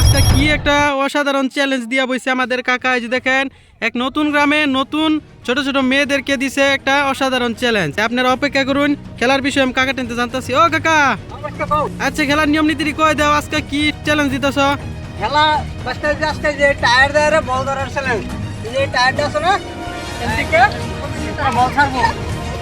আজকে কি একটা অসাধারণ চ্যালেঞ্জ দিয়া বইছে আমাদের কাকা। এই যে দেখেন এক নতুন গ্রামে নতুন ছোট ছোট মেয়েদেরকে দিছে একটা অসাধারণ চ্যালেঞ্জ আপনারা অপেক্ষা করুন খেলার বিষয়ে আমি কাকা টেনতে জানতেছি। ও কাকা আচ্ছা খেলার নিয়ম নীতি কয়ে দাও? আজকে কি চ্যালেঞ্জ দিতেছ? খেলা ফার্স্টে আজকে যে টায়ার দেয় বল ধরার চ্যালেঞ্জ এই যে টায়ারটা আছে না বল ছাড়বো।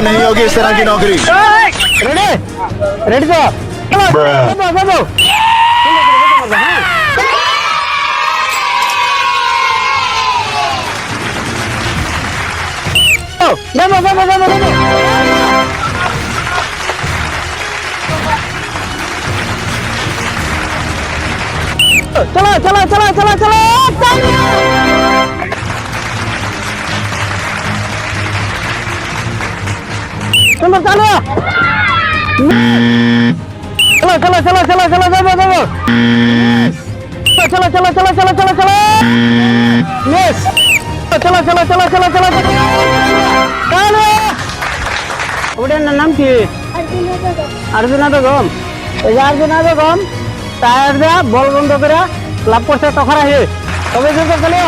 में नहीं होगी इस तरह की नौकरी। रेडी रेडी तो Vamos, vamos, vamos, vamos. चला चला चला चला চলো চলো চলো চলো চলো চলো চলো যাব যাব চলো চলো চলো চলো চলো চলো ইয়েস চলো চলো চলো চলো চলো চলো ওটার নাম কি আর্জুনা বেগম এই যে আর্জুনা বেগম তার বল বন্ধ করে লাভ করছে তখন আহি তবে চলে